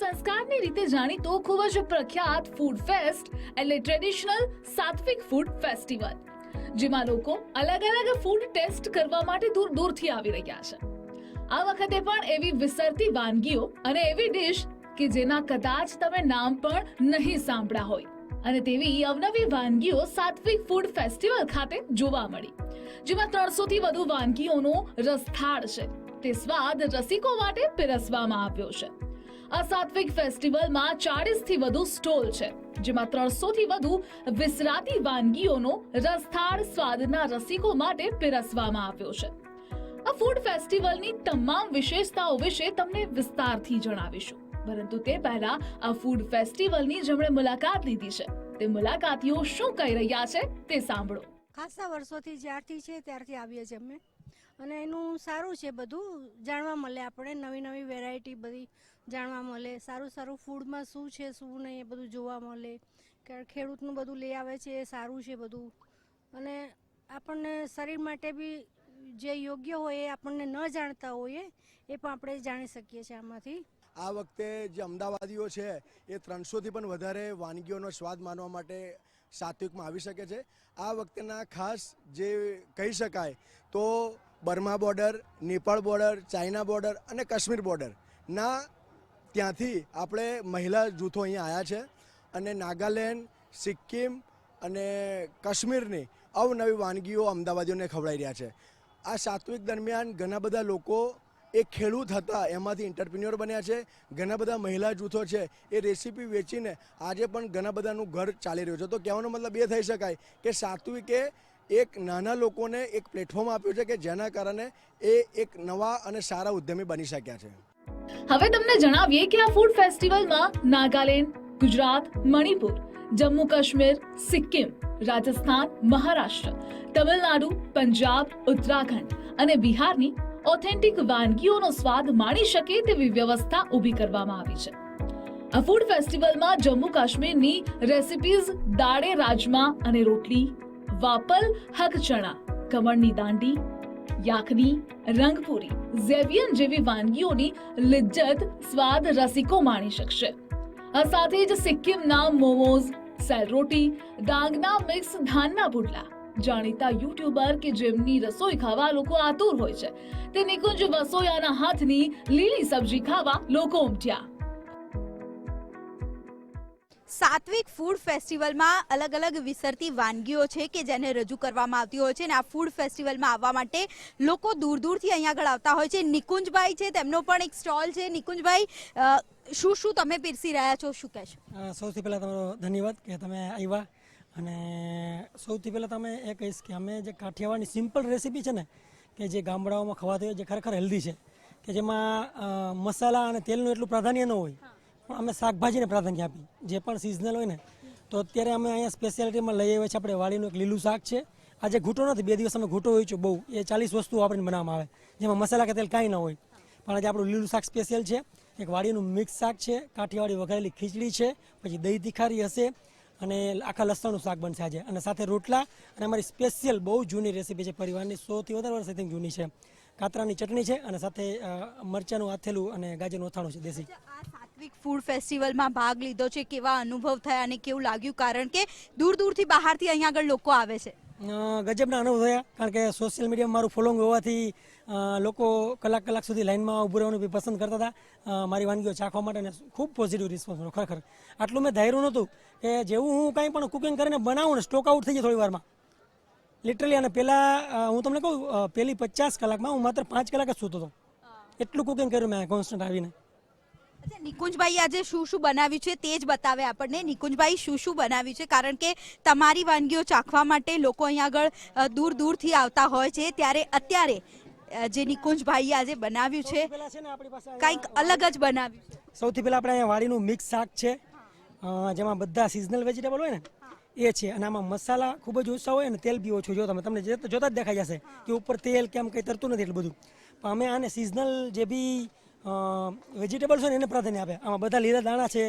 સંસ્કારની રીતે જાણીતો ખૂબ જ પ્રખ્યાત ફૂડ ફેસ્ટ એટલે ટ્રેડિશનલ સાત્વિક ફૂડ ફેસ્ટિવલ જેમાં લોકો અલગ અલગ ફૂડ ટેસ્ટ કરવા માટે દૂર દૂરથી આવી રહ્યા છે. આ વખતે પણ એવી વિસરતી વાનગીઓ અને એવી ડિશ કે જેના કદાચ તમે નામ પણ નહીં સાંભળ્યા હોય અને તેવી અવનવી વાનગીઓ સાત્વિક ફૂડ ફેસ્ટિવલ ખાતે જોવા મળી, જેમાં ત્રણસો થી વધુ વાનગીઓનો રસથાળ છે. તે સ્વાદ રસિકો માટે પીરસવામાં આવ્યો છે. આ સાત્વિક ફેસ્ટિવલમાં ચાળીસથી વધુ સ્ટોલ છે, જેમાં ત્રણસો થી વધુ વિસરાતી વાનગીઓનો રસથાળ સ્વાદના રસિકો માટે પીરસવામાં આવ્યો છે. આ ફૂડ ફેસ્ટિવલની તમામ વિશેષતાઓ વિશે તમને વિસ્તારથી જણાવીશું. પરંતુ તે પહેલા આ ફૂડ ફેસ્ટિવલની જેમણે મુલાકાત લીધી છે, તે મુલાકાતીઓ શું કહી રહ્યા છે તે સાંભળો. ખાસા વર્ષોથી જ્યારથી છે, ત્યારથી આવીએ છીએ અમે. અને એનું સારું છે બધું. જાણવા મળે આપણે નવી નવી વેરાયટી બધી જાણવા મળે. સારું સારું ફૂડમાં શું છે, શું નહીં એ બધું જોવા મળે. કે ખેડૂતનું બધું લઈ આવે છે, એ સારું છે બધું. અને આપણને શરીર માટે બી જે યોગ્ય હોય એ આપણને ન જાણતા હોઈએ, એ પણ આપણે જાણી શકીએ છીએ આમાંથી. આ વખતે જે અમદાવાદીઓ છે, એ ત્રણસોથી પણ વધારે વાનગીઓનો સ્વાદ માનવા માટે સાત્વિકમાં આવી શકે છે. આ વખતેના ખાસ જે કહી શકાય તો Burma border, Nepal border, China border અને કાશ્મીર બોર્ડરના ત્યાંથી આપણે મહિલા જૂથો અહીંયા આવ્યા છે અને નાગાલેન્ડ, સિક્કિમ અને કાશ્મીરની અવનવી વાનગીઓ અમદાવાદીઓને ખવડાવી રહ્યા છે. આ સાત્વિક દરમિયાન ઘણા બધા લોકો એ ખેડૂત હતા, એમાંથી એન્ટરપ્રિન્યોર બન્યા છે. ઘણા બધા મહિલા જૂથો છે, એ રેસીપી વેચીને આજે પણ ઘણા બધાનું ઘર ચાલી રહ્યું છે. તો કહેવાનો મતલબ એ થઈ શકાય કે સાત્વિકે એક નાના લોકોને એક પ્લેટફોર્મ આપ્યું છે કે જેના કારણે એ એક નવા અને સારા ઉદ્યમી બની શક્યા છે. હવે તમને જણાવીએ કે આ ફૂડ ફેસ્ટિવલમાં નાગાલેન્ડ, ગુજરાત, મણિપુર, જમ્મુ કાશ્મીર, સિક્કિમ, રાજસ્થાન, મહારાષ્ટ્ર, તમિલનાડુ, પંજાબ, ઉત્તરાખંડ અને બિહારની ઓથેન્ટિક વાનગીઓનો સ્વાદ માણી શકે તેવી વ્યવસ્થા ઊભી કરવામાં આવી છે. આ ફૂડ ફેસ્ટિવલમાં જમ્મુ કાશ્મીરની રેસિપીઝ દાળે રાજમા અને રોટલી, વાપલ હક ચણા કમળની દાંડી યાકની રંગપુરી, ઝેવિયન જેવી વાનગીઓની લિજ્જત, સ્વાદ રસિકો માણી શકશે. આ સાથે જ સિક્કિમના મોમોઝ, સેલ રોટી, ડાંગના મિક્સ ધાનના પુડલા, જાણીતા યુટ્યુબર કે જેમની રસોઈ ખાવા લોકો આતુર હોય છે. તે નિકુંજ વસોયાના હાથની લીલી સબ્જી ખાવા લોકો ઉમટ્યા. સાત્વિક ફૂડ ફેસ્ટિવલમાં અલગ અલગ વિસરતી વાનગીઓ છે કે જેને રજૂ કરવામાં આવતી હોય છે અને આ ફૂડ ફેસ્ટિવલમાં આવવા માટે લોકો દૂર દૂરથી અહીંયા આગળ આવતા હોય છે. નિકુંજભાઈ છે, તેમનો પણ એક સ્ટોલ છે. નિકુંજભાઈ શું શું તમે પીરસી રહ્યા છો? શું કહેશો? સૌથી પહેલાં તમારો ધન્યવાદ કે તમે આવ્યા. અને સૌથી પહેલાં તમે એ કહીશ કે અમે જે કાઠિયાવાડની સિમ્પલ રેસીપી છે ને, કે જે ગામડાઓમાં ખવાતી હોય, જે ખરેખર હેલ્ધી છે, કે જેમાં મસાલા અને તેલનું એટલું પ્રાધાન્ય ન હોય અમે શાકભાજીને પ્રાધાન્ય આપી જે પણ સિઝનલ હોય ને, તો અત્યારે અમે અહીંયા સ્પેશિયાલિટીમાં લઈ આવ્યા છે. આપણે વાડીનું એક લીલું શાક છે. આજે ઘૂંટો નથી, બે દિવસ અમે ઘૂંટો હોય છે બહુ. એ ચાલીસ વસ્તુઓ આપણે બનાવવામાં આવે. જેમાં મસાલા કે તેલ કાંઈ ના હોય. પણ આજે આપણું લીલું શાક સ્પેશિયલ છે. એક વાડીનું મિક્સ શાક છે. કાઠિયાવાડી વઘારેલી ખીચડી છે. પછી દહીં તીખારી હશે. અને આખા લસણનું શાક બનશે આજે. અને સાથે રોટલા. અને અમારી સ્પેશિયલ બહુ જૂની રેસીપી છે. પરિવારની સોથી વધારે વર્ષ think, જૂની છે. કાતરાની ચટણી છે. અને સાથે મરચાંનું આથેલું અને ગાજરનું અથાણું છે, દેશી. આ ફૂડ ફેસ્ટિવલમાં ભાગ લીધો છે કેવા અનુભવ થયા અને કેવું લાગ્યું? કારણ કે દૂર દૂરથી બહારથી અહીંયા આગળ લોકો આવે છે. ગજબના અનુભવ થયા કારણ કે સોશિયલ મીડિયામાં મારું ફોલોઈંગ હોવાથી લોકો કલાક કલાક સુધી લાઇનમાં ઊભું રહેવાનું બી પસંદ કરતા હતા. મારી વાનગીઓ ચાખવા માટે અને ખૂબ પોઝિટિવ રિસ્પોન્સ મળ્યો ખરેખર. આટલું મેં ધાર્યું નહોતું કે જેવું હું કાંઈ પણ કુકિંગ કરીને બનાવું ને સ્ટોક આઉટ થઈ જાય થોડી વારમાં. લિટરલી અને પહેલાં હું તમને કહું પહેલી પચાસ કલાકમાં હું માત્ર પાંચ કલાક જ સૂતો હતો. એટલું કુકિંગ કર્યું મેં કોન્સ્ટન્ટ આવીને. નિકુંજભાઈ આજે શું શું બનાવ્યું છે તે જ બતાવે આપણને. નિકુંજભાઈ શું શું બનાવ્યું છે? કારણ કે તમારી વાનગીઓ ચાખવા માટે લોકો અહીંયા આગળ દૂર દૂરથી આવતા હોય છે. ત્યારે અત્યારે જે નિકુંજભાઈએ આજે બનાવ્યું છે કંઈક અલગ જ બનાવ્યું સૌથી પહેલાં આપણે અહીંયા વાડીનું મિક્સ શાક છે. જેમાં બધા સિઝનલ વેજીટેબલ હોય ને એ છે. અને આમાં મસાલા ખૂબ જ ઓછા હોય અને તેલ બી ઓછું. જો તમે તમને જોતા જ દેખાઈ જશે કે ઉપર તેલ કેમ કંઈ તરતું નથી એટલું બધું. પણ અમે આને સિઝનલ જે બી વેજીટેબલ્સ હોય ને એને પ્રાધાન્ય આપે. આમાં બધા લીલા દાણા છે,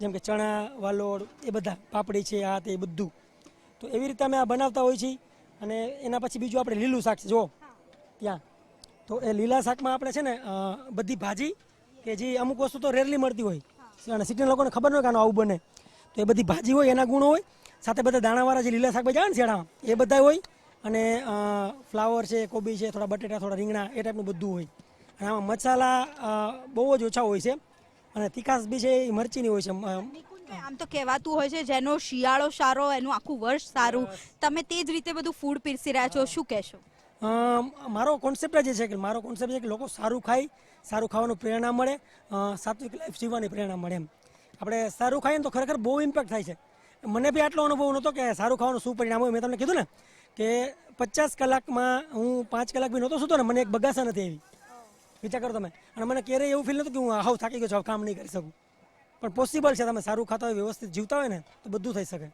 જેમ કે ચણા વાલોડ એ બધા પાપડી છે, આ તે બધું. તો એવી રીતે અમે આ બનાવતા હોઈએ છીએ અને એના પછી બીજું આપણે લીલું શાક છે. જો ત્યાં. તો એ લીલા શાકમાં આપણે છે ને બધી ભાજી કે જે અમુક વસ્તુ તો રેરલી મળતી હોય. અને સિટીના લોકોને ખબર ન હોય કે આનું આવું બને. તો એ બધી ભાજી હોય, એના ગુણો હોય, સાથે બધા દાણાવાળા જે લીલા શાકભાજી આવે ને શિયાળામાં એ બધા હોય. અને ફ્લાવર છે, કોબી છે, થોડા બટેટા, થોડા રીંગણા, એ ટાઈપનું બધું હોય. અને આમાં મસાલા બહુ જ ઓછા હોય છે. અને તિકાસ બી છે એ મરચીની હોય છે આમ તો કહેવાતું હોય છે જેનો શિયાળો સારો એનું આખું વર્ષ સારું. તમે તે જ રીતે બધું ફૂડ પીરસી રહ્યા છો શું કહેશો? મારો કોન્સેપ્ટ જ એ છે કે મારો કોન્સેપ્ટ છે કે લોકો સારું ખાય સારું ખાવાનું પ્રેરણા મળે સાત્વિક લાઈફ જીવવાની પ્રેરણા મળે એમ. આપણે સારું ખાઈએ ને તો ખરેખર બહુ ઇમ્પેક્ટ થાય છે. મને બી આટલો અનુભવ નહોતો કે સારું ખાવાનું શું પરિણામ હોય. મેં તમને કીધું ને કે પચાસ કલાકમાં હું પાંચ કલાક બી નહોતો સૂતો ને મને એક બગાસા નથી આવી. વિચાર કરો તમે. અને મને ક્યારેય એવું ફીલ નતું કે હું હાવ થાકી ગયો છું કામ નહીં કરી શકું. પણ પોસિબલ છે તમે સારું ખાતા હોય વ્યવસ્થિત જીવતા હોય ને તો બધું થઈ શકે.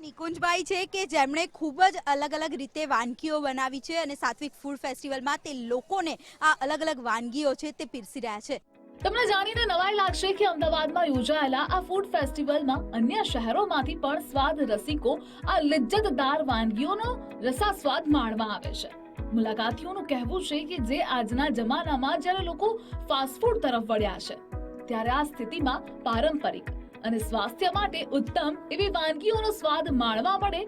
નિકુંજભાઈ છે કે જેમણે ખૂબ જ અલગ અલગ રીતે વાનગીઓ બનાવી છે અને સાત્વિક ફૂડ ફેસ્ટિવલમાં તે લોકોને આ અલગ અલગ વાનગીઓ છે તે પીરસી રહ્યા છે. તમને જાણીને નવાઈ લાગશે કે અમદાવાદમાં યોજાયેલા આ ફૂડ ફેસ્ટિવલમાં અન્ય શહેરોમાંથી પણ સ્વાદ રસિકો આ લિજ્જતદાર વાનગીઓનો રસાસ્વાદ માણવા આવે છે. મુલાકાતીઓનું કહેવું છે કે જે આજના જમાનામાં જ્યારે લોકો ફાસ્ટફૂડ તરફ વળ્યા છે ત્યારે આ સ્થિતિમાં પારંપરિક અને સ્વાસ્થ્ય માટે ઉત્તમ એવી વાનગીઓનો સ્વાદ માણવા મળે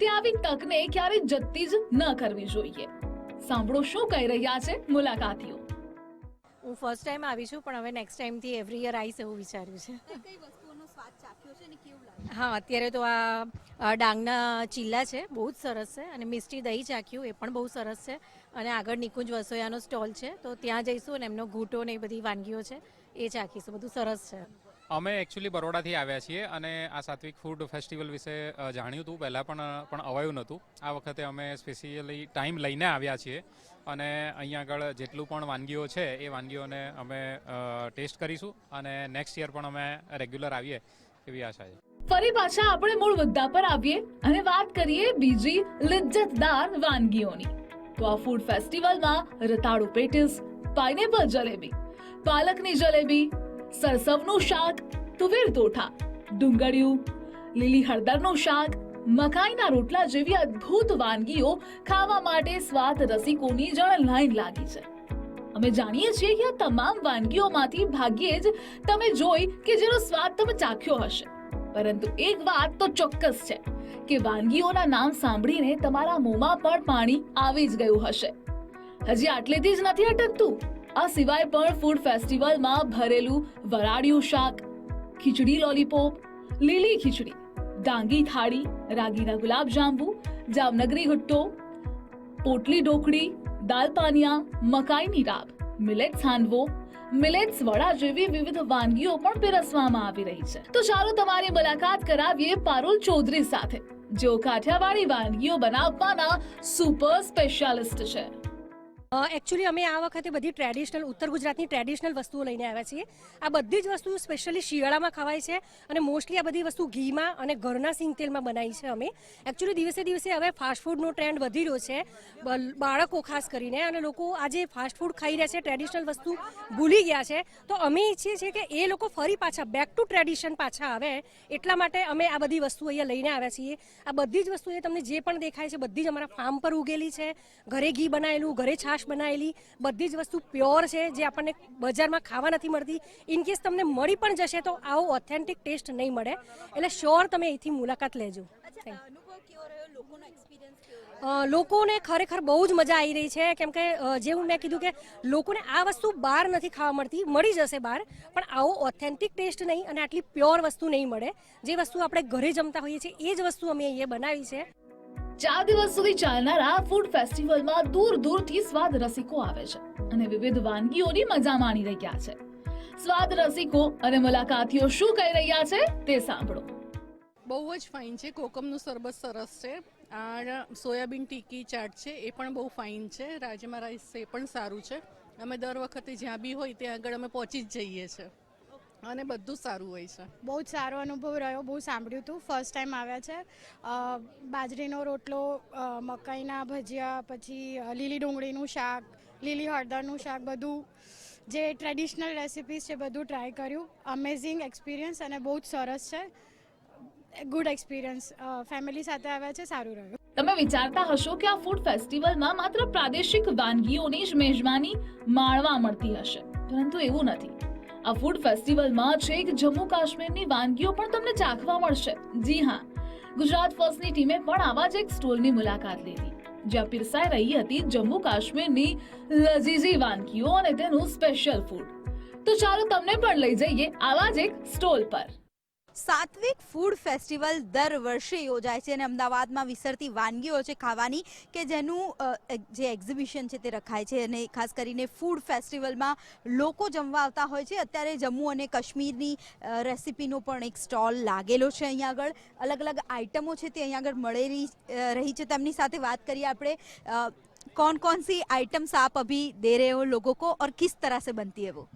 તે આવી તકને ક્યારેય જતી જ ન કરવી જોઈએ. સાંભળો શું કહી રહ્યા છે મુલાકાતીઓ. હું ફર્સ્ટ ટાઈમ આવી છું પણ હવે નેક્સ્ટ ટાઈમથી એવરી યર આવીશ એવું વિચાર્યું છે. સ્વાદ ચાખ્યો છે અને કેવું લાગે? હા અત્યારે તો આ ડાંગના ચીલા છે બહુ જ સરસ છે અને મિષ્ટી દહીં ચાખ્યું એ પણ બહુ સરસ છે. અને આગળ નિકુંજ વસોયાનો સ્ટોલ છે તો ત્યાં જઈશું અને એમનો ઘૂંટો ને એ બધી વાનગીઓ છે એ ચાખીશું બધું સરસ છે. અમે એકચ્યુઅલી બરોડાથી આવ્યા છીએ અને આ સાત્વિક ફૂડ ફેસ્ટિવલ વિશે જાણ્યું હતું. પહેલાં પણ પણ અવાયું નહોતું. આ વખતે અમે સ્પેશિયલી ટાઈમ લઈને આવ્યા છીએ. અને અહીંયા આગળ જેટલું પણ વાનગીઓ છે, એ વાનગીઓને અમે ટેસ્ટ કરીશું અને નેક્સ્ટ યર પણ અમે રેગ્યુલર આવીએ એવી આશા છે. ફરી પાછા આપણે મૂળ મુદ્દા પર આવીએ અને વાત કરીએ બીજી લિજ્જતદાર વાનગીઓની. તો આ ફૂડ ફેસ્ટિવલમાં રતાળુ પેટીસ પાઇનેપલ જલેબી, પાલકની જલેબી, સરસવનું શાક, તુવેર તોઠા ડુંગળિયું, લીલી હળદરનું શાક મકાઈના રોટલા જેવી અદ્ભુત વાનગીઓ ખાવા માટે સ્વાદ રસિકોની જણ લાઈન લાગી છે. અમે જાણીએ છીએ કે આ તમામ વાનગીઓમાંથી ભાગ્યે જ તમે જોઈ કે જેનો સ્વાદ તમે ચાખ્યો હશે. પરંતુ એક વાત તો ચોક્કસ છે કે વાનગીઓના નામ સાંભળીને તમારા મોંમાં પણ પાણી આવી જ ગયું હશે. હજી આટલેથી જ નથી અટકતું. આ સિવાય પણ ફૂડ ફેસ્ટિવલમાં ભરેલું વરાળિયું શાક, ખીચડી લોલીપોપ લીલી ખીચડી ડાંગી થાળી, રાગીના ગુલાબ જાંબુ, જામનગરી ગુટ્ટો પોટલી ઢોકળી, દાલ પાનિયા, મકાઈની રાબ, મિલેટ્સ હાંડવો, મિલેટ્સ વડા જેવી વિવિધ વાનગીઓ પણ પીરસવામાં આવી રહી છે. તો ચાલો તમારી મુલાકાત કરાવીએ પારુલ ચૌધરી સાથે, જેઓ કાઠિયાવાડી વાનગીઓ બનાવવાના સુપર સ્પેશિયાલિસ્ટ છે. એકચ્યુઅલી અમે આ વખતે બધી ટ્રેડિશનલ ઉત્તર ગુજરાતની ટ્રેડિશનલ વસ્તુઓ લઈને આવ્યા છીએ. આ બધી જ વસ્તુઓ સ્પેશિયલી શિયાળામાં ખવાય છે અને મોસ્ટલી આ બધી વસ્તુ ઘીમાં અને ઘરના સિંગ તેલમાં બનાવી છે અમે. એકચ્યુઅલી દિવસે દિવસે હવે ફાસ્ટફૂડનો ટ્રેન્ડ વધી રહ્યો છે. બાળકો ખાસ કરીને અને લોકો આજે ફાસ્ટફૂડ ખાઈ રહ્યા છે ટ્રેડિશનલ વસ્તુ ભૂલી ગયા છે. તો અમે ઈચ્છીએ છીએ કે એ લોકો ફરી પાછા બેક ટુ ટ્રેડિશન પાછા આવે. એટલા માટે અમે આ બધી વસ્તુ અહીંયા લઈને આવ્યા છીએ. આ બધી જ વસ્તુ એ તમને જે પણ દેખાય છે, બધી જ અમારા ફાર્મ પર ઉગેલી છે. ઘરે ઘી બનાવેલું, ઘરે છાશ બનાવેલી બધી જ વસ્તુ પ્યોર છે જે આપણને બજારમાં ખાવા નથી મળતી. ઇન કેસ તમને મળી પણ જશે તો આવો ઓથેન્ટિક ટેસ્ટ નહીં મળે. એટલે શ્યોર તમે અહીંથી મુલાકાત લેજો. લોકોને ખરેખર બહુ જ મજા આવી રહી છે. કેમ કે જેવું મેં કીધું કે લોકોને આ વસ્તુ બહાર નથી ખાવા મળતી મળી જશે બહાર પણ આવો ઓથેન્ટિક ટેસ્ટ નહીં અને આટલી પ્યોર વસ્તુ નહીં મળે. જે વસ્તુ આપણે ઘરે જમતા હોઈએ છીએ એ જ વસ્તુ અમે અહીંયા બનાવી છે. ચાર દિવસ સુધી ચાલનારા ફૂડ ફેસ્ટિવલમાં દૂર દૂરથી સ્વાદ રસિકો આવે છે અને વિવિધ વાનગીઓની મજા માણી રહ્યા છે. સ્વાદ રસિકો અને મુલાકાતીઓ શું કહી રહ્યા છે તે સાંભળો. બહુ જ ફાઇન છે. કોકમનું સરબત સરસ છે. આ સોયાબીન ટીકી ચાટ છે, એ પણ બહુ ફાઇન છે. રાજમા રાઈસ એ પણ સારું છે. અમે દર વખતે જ્યાં બી હોય ત્યાં આગળ અમે પહોંચી જ જઈએ છીએ. અને બધું સારું હોય છે. બહુ જ સારો અનુભવ રહ્યો બહુ સાંભળ્યું હતું ફર્સ્ટ ટાઈમ આવ્યા છે. બાજરીનો રોટલો મકાઈના ભજીયા પછી લીલી ડુંગળીનું શાક લીલી હળદરનું શાક બધું. જે ટ્રેડિશનલ રેસિપીઝ છે બધું ટ્રાય કર્યું. અમેઝિંગ એક્સપિરિયન્સ અને બહુ જ સરસ છે. ગુડ એક્સપિરિયન્સ ફેમિલી સાથે આવ્યા છે સારું રહ્યું. તમે વિચારતા હશો કે આ ફૂડ ફેસ્ટિવલમાં માત્ર પ્રાદેશિક વાનગીઓની જ મેજબાની માણવા મળતી હશે. પરંતુ એવું નથી. આ ફૂડ ફેસ્ટિવલમાં છેક જમ્મુ કાશ્મીરની વાનગીઓ પણ તમને ચાખવા મળશે. જી હા, ગુજરાત ફર્સ્ટની ટીમે પણ આવા જ એક સ્ટોલની મુલાકાત લીધી, જ્યાં પીરસાઈ રહી હતી જમ્મુ કાશ્મીરની લજીજી વાનગીઓ અને તેનું સ્પેશિયલ ફૂડ તો ચાલો તમને પણ લઈ જઈએ આવા જ એક સ્ટોલ પર. સાત્વિક ફૂડ ફેસ્ટિવલ દર વર્ષે યોજાય છે અને અમદાવાદમાં વિસરતી વાનગીઓ છે ખાવાની કે જેનું જે એક્ઝિબિશન છે તે રખાય છે અને ખાસ કરીને ફૂડ ફેસ્ટિવલમાં લોકો જમવા આવતા હોય છે. અત્યારે જમ્મુ અને કાશ્મીરની રેસિપીનો પણ એક સ્ટોલ લાગેલો છે અહીંયા આગળ. અલગ અલગ આઇટમો છે તે અહીંયા આગળ મળેલી રહી છે. તેમની સાથે વાત કરીએ આપણે કોણ કોણ સી આઇટમ્સ આપ અભી દે રહે હો લોકો કો? ઓર કિસ તરહ સે બનતી હે વો?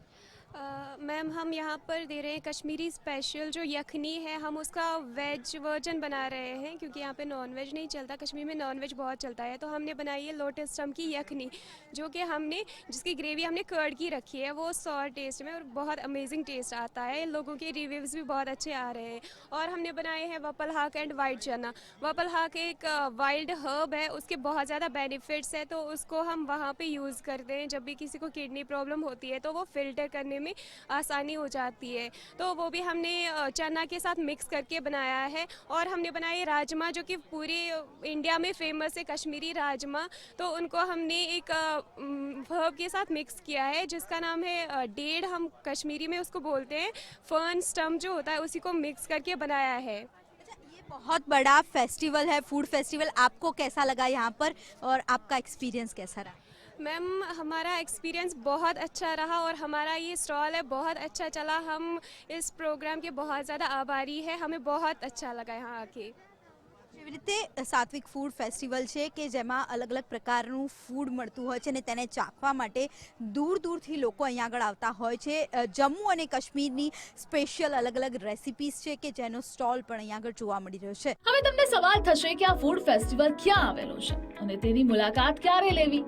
मैम, हम यहाँ पर दे रहे हैं कश्मीरी स्पेशल जो यखनी है, हम उसका वेज वर्जन बना रहे हैं क्योंकि यहाँ पे नॉन वेज नहीं चलता, कश्मीर में नॉन वेज बहुत चलता है। तो हमने बनाई है लोटस स्टम की यखनी, जो कि हमने, जिसकी ग्रेवी हमने कर्ड की रखी है, वो सॉर टेस्ट में और बहुत अमेजिंग टेस्ट आता है। लोगों के रिव्यूज़ भी बहुत अच्छे आ रहे हैं। और हमने बनाए हैं वपल हाक एंड वाइट चना वपल हाक एक वाइल्ड हर्ब है, उसके बहुत ज़्यादा बेनिफिट्स है तो उसको हम वहाँ पर यूज़ करते हैं। जब भी किसी को किडनी प्रॉब्लम होती है तो वो फ़िल्टर करने में आसानी हो जाती है। तो वो भी हमने चना के साथ मिक्स करके बनाया है और हमने बनाए राजमा जो कि पूरे इंडिया में फ़ेमस है, कश्मीरी राजमा। तो उनको हमने एक हर्ब के साथ मिक्स किया है, जिसका नाम है डेढ़ हम कश्मीरी में उसको बोलते हैं। फर्न स्टम्प जो होता है, उसी को मिक्स करके बनाया है। ये बहुत बड़ा फेस्टिवल है फ़ूड फेस्टिवल आपको कैसा लगा यहाँ पर और आपका एक्सपीरियंस कैसा रहा? मैम हमारा एक्सपीरियंस बहुत अच्छा रहा और हमारा ये स्टॉल है बहुत अच्छा चला हम इस प्रोग्राम के बहुत ज़्यादा आभारी है हमें बहुत अच्छा लगा यहाँ आके એવી રીતે સાત્વિક ફૂડ ફેસ્ટિવલ છે કે જેમાં અલગ અલગ પ્રકારનું ફૂડ મળતું હોય છે અને તેને ચાખવા માટે દૂર દૂરથી લોકો અહીંયા આગળ આવતા હોય છે અ, જમ્મુ અને કાશ્મીરની સ્પેશિયલ અલગ અલગ રેસિપીસ છે કે જેનો સ્ટોલ પણ અહીંયા આગળ જોવા મળી રહ્યો છે હવે તમને સવાલ થશે કે આ ફૂડ ફેસ્ટિવલ ક્યાં આવેલો છે અને તેની મુલાકાત ક્યારે લેવી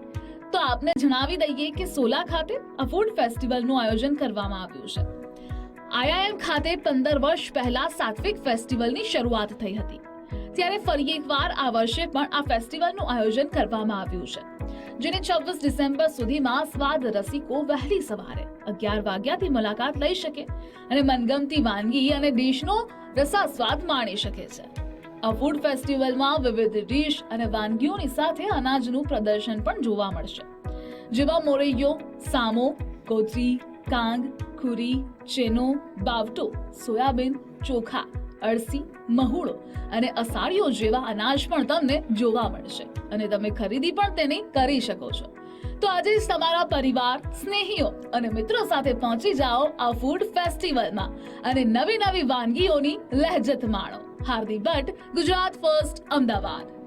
તો આપને જણાવી દઈએ કે સોલા ખાતે ફૂડ ફેસ્ટિવલનું આયોજન કરવામાં આવ્યું છે. આઈઆઈએમ ખાતે પંદર વર્ષ પહેલા સાત્વિક ફેસ્ટિવલની શરૂઆત થઈ હતી. ત્યારે ફરી એકવાર આ વર્ષે પણ આ ફેસ્ટિવલનું આયોજન કરવામાં આવ્યું છે. જેને છવ્વીસ ડિસેમ્બર સુધીમાં સ્વાદ રસિકો વહેલી સવારે અગિયાર વાગ્યાથી મુલાકાત લઈ શકે અને મનગમતી વાનગી અને ડીશનો રસાસ્વાદ માણી શકે છે. આ ફૂડ ફેસ્ટિવલમાં વિવિધ ડીશ અને વાનગીઓની સાથે અનાજનું પ્રદર્શન પણ જોવા મળશે. જેમાં મોરૈયો, સામો, કોચી, કાંગ, ખુરી, ચેનો, બાવટો, સોયાબીન, ચોખા, અળસી, મહુડો અને અસાડીઓ જેવા અનાજ પણ તમને જોવા મળશે અને તમે ખરીદી પણ તેની કરી શકો છો. તો આજે તમારા પરિવાર, સ્નેહીઓ અને મિત્રો સાથે પહોંચી જાઓ આ ફૂડ ફેસ્ટિવલમાં અને નવી નવી વાનગીઓની લહેજત માણો. હાર્દિક ભટ્ટ ગુજરાત ફર્સ્ટ અમદાવાદ